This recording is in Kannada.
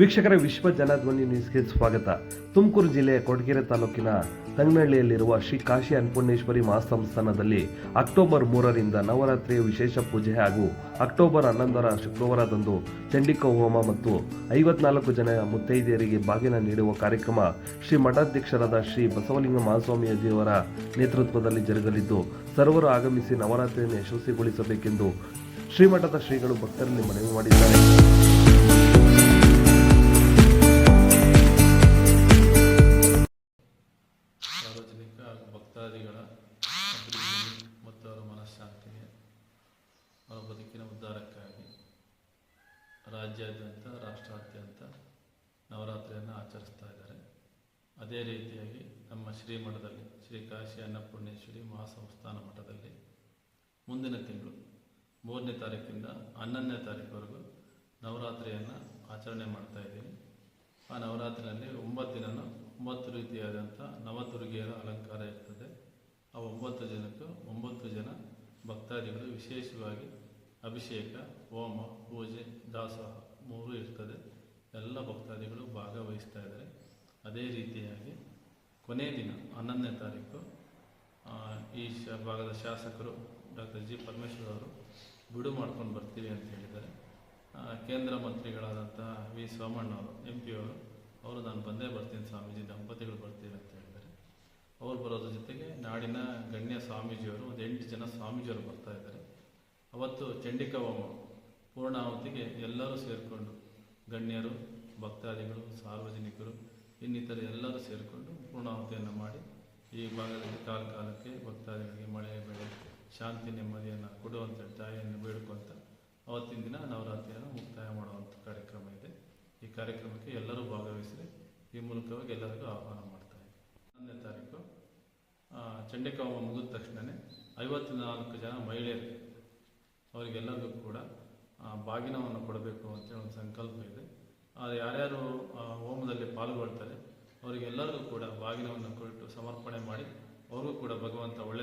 ವೀಕ್ಷಕರ ವಿಶ್ವ ಜನಧ್ವನಿ ನ್ಯೂಸ್ಗೆ ಸ್ವಾಗತ. ತುಮಕೂರು ಜಿಲ್ಲೆಯ ಕೊಡಗೆರೆ ತಾಲೂಕಿನ ತಂಗನಹಳ್ಳಿಯಲ್ಲಿರುವ ಶ್ರೀ ಕಾಶಿ ಅನ್ಪೂರ್ಣೇಶ್ವರಿ ಮಹಾಸಂಸ್ಥಾನದಲ್ಲಿ ಅಕ್ಟೋಬರ್ ಮೂರರಿಂದ ನವರಾತ್ರಿಯ ವಿಶೇಷ ಪೂಜೆ ಹಾಗೂ ಅಕ್ಟೋಬರ್ ಹನ್ನೊಂದರ ಶುಕ್ರವಾರದಂದು ಚಂಡಿಕ ಹೋಮ ಮತ್ತು ಐವತ್ನಾಲ್ಕು ಜನ ಮುತ್ತೈದೆಯರಿಗೆ ಬಾಗಿನ ನೀಡುವ ಕಾರ್ಯಕ್ರಮ ಶ್ರೀ ಮಠಾಧ್ಯಕ್ಷರಾದ ಶ್ರೀ ಬಸವಲಿಂಗ ಮಹಾಸ್ವಾಮಿಯವರ ನೇತೃತ್ವದಲ್ಲಿ ಜರುಗಲಿದ್ದು, ಸರ್ವರು ಆಗಮಿಸಿ ನವರಾತ್ರಿಯನ್ನು ಯಶಸ್ವಿಗೊಳಿಸಬೇಕೆಂದು ಶ್ರೀಮಠದ ಶ್ರೀಗಳು ಭಕ್ತರಲ್ಲಿ ಮನವಿ ಮಾಡಿದ್ದಾರೆ. ರಾಜ್ಯಾದ್ಯಂತ, ರಾಷ್ಟ್ರಾದ್ಯಂತ ನವರಾತ್ರಿಯನ್ನು ಆಚರಿಸ್ತಾ ಇದ್ದಾರೆ. ಅದೇ ರೀತಿಯಾಗಿ ನಮ್ಮ ಶ್ರೀಮಠದಲ್ಲಿ, ಶ್ರೀ ಕಾಶಿ ಅನ್ನಪೂರ್ಣೇಶ್ವರಿ ಮಹಾಸಂಸ್ಥಾನ ಮಠದಲ್ಲಿ ಮುಂದಿನ ತಿಂಗಳು, ಮೂರನೇ ತಾರೀಕಿಂದ ಹನ್ನೊಂದನೇ ತಾರೀಕುವರೆಗೂ ನವರಾತ್ರಿಯನ್ನು ಆಚರಣೆ ಮಾಡ್ತಾ ಇದ್ದೀವಿ ಆ ನವರಾತ್ರಿಯಲ್ಲಿ ಒಂಬತ್ತು ದಿನನೂ ಒಂಬತ್ತು ರೀತಿಯಾದಂಥ ನವದುರ್ಗಿಯರ ಅಲಂಕಾರ ಇರ್ತದೆ. ಆ ಒಂಬತ್ತು ಜನಕ್ಕೂ ಒಂಬತ್ತು ಜನ ಭಕ್ತಾದಿಗಳು ವಿಶೇಷವಾಗಿ ಅಭಿಷೇಕ, ಹೋಮ, ಪೂಜೆ, ದಾಸೋಹ. ಮೂರು ಇರ್ತದೆ. ಎಲ್ಲ ಭಕ್ತಾದಿಗಳು ಭಾಗವಹಿಸ್ತಾ ಇದ್ದಾರೆ. ಅದೇ ರೀತಿಯಾಗಿ ಕೊನೆಯ ದಿನ, ಹನ್ನೊಂದನೇ ತಾರೀಕು ಈ ಶ, ಭಾಗದ ಶಾಸಕರು ಡಾಕ್ಟರ್ ಜಿ ಪರಮೇಶ್ವರ್ ಅವರು ಬಿಡು ಮಾಡ್ಕೊಂಡು ಬರ್ತೀವಿ ಅಂತ ಹೇಳಿದ್ದಾರೆ. ಕೇಂದ್ರ ಮಂತ್ರಿಗಳಾದಂಥ ವಿ ಸೋಮಣ್ಣ ಅವರು, ಎಂ ಪಿ ಅವರು ಅವರು ನಾನು ಬಂದೇ ಬರ್ತೀನಿ ಸ್ವಾಮೀಜಿ, ದಂಪತಿಗಳು ಬರ್ತೀವಿ ಅಂತ ಹೇಳಿದ್ದಾರೆ. ಅವ್ರು ಬರೋದ್ರ ಜೊತೆಗೆ ನಾಡಿನ ಗಣ್ಯ ಸ್ವಾಮೀಜಿಯವರು, ಒಂದು ಎಂಟು ಜನ ಸ್ವಾಮೀಜಿಯವರು ಬರ್ತಾ ಇದ್ದಾರೆ. ಅವತ್ತು ಚಂಡಿಕಾ ಹೋಮ ಪೂರ್ಣಾಹುತಿಗೆ ಎಲ್ಲರೂ ಸೇರಿಕೊಂಡು ಗಣ್ಯರು, ಭಕ್ತಾದಿಗಳು, ಸಾರ್ವಜನಿಕರು, ಇನ್ನಿತರ ಎಲ್ಲರೂ ಸೇರಿಕೊಂಡು ಪೂರ್ಣಾಹುತಿಯನ್ನು ಮಾಡಿ ಈ ಭಾಗದಲ್ಲಿ ಕಾಲ ಕಾಲಕ್ಕೆ ಭಕ್ತಾದಿಗಳಿಗೆ ಮಳೆ, ಬೆಳೆ, ಶಾಂತಿ, ನೆಮ್ಮದಿಯನ್ನು ಕೊಡುವಂಥ ತಾಯಿಯನ್ನು ಬೇಡ್ಕೊಂತ ಅವತ್ತಿನ ದಿನ ನವರಾತ್ರಿಯನ್ನು ಮುಕ್ತಾಯ ಮಾಡುವಂಥ ಕಾರ್ಯಕ್ರಮ ಇದೆ. ಈ ಕಾರ್ಯಕ್ರಮಕ್ಕೆ ಎಲ್ಲರೂ ಭಾಗವಹಿಸಿ ಈ ಮೂಲಕವಾಗಿ ಎಲ್ಲರಿಗೂ ಆಹ್ವಾನ ಮಾಡ್ತಾ ಹನ್ನೊಂದನೇ ತಾರೀಕು ಚಂಡಿಕಾವ ಮುಗಿದ ತಕ್ಷಣವೇ ಐವತ್ತು ನಾಲ್ಕು ಜನ ಮಹಿಳೆಯರು, ಅವರಿಗೆಲ್ಲರಿಗೂ ಕೂಡ ಬಾಗಿನವನ್ನು ಕೊಡಬೇಕು ಅಂತೇಳಿ ಒಂದು ಸಂಕಲ್ಪ ಇದೆ. ಆದರೆ ಯಾರ್ಯಾರು ಹೋಮದಲ್ಲಿ ಪಾಲ್ಗೊಳ್ತಾರೆ, ಅವರಿಗೆಲ್ಲರಿಗೂ ಕೂಡ ಬಾಗಿನವನ್ನು ಕೊಟ್ಟು ಸಮರ್ಪಣೆ ಮಾಡಿ, ಅವ್ರಿಗೂ ಕೂಡ ಭಗವಂತ ಒಳ್ಳೇದು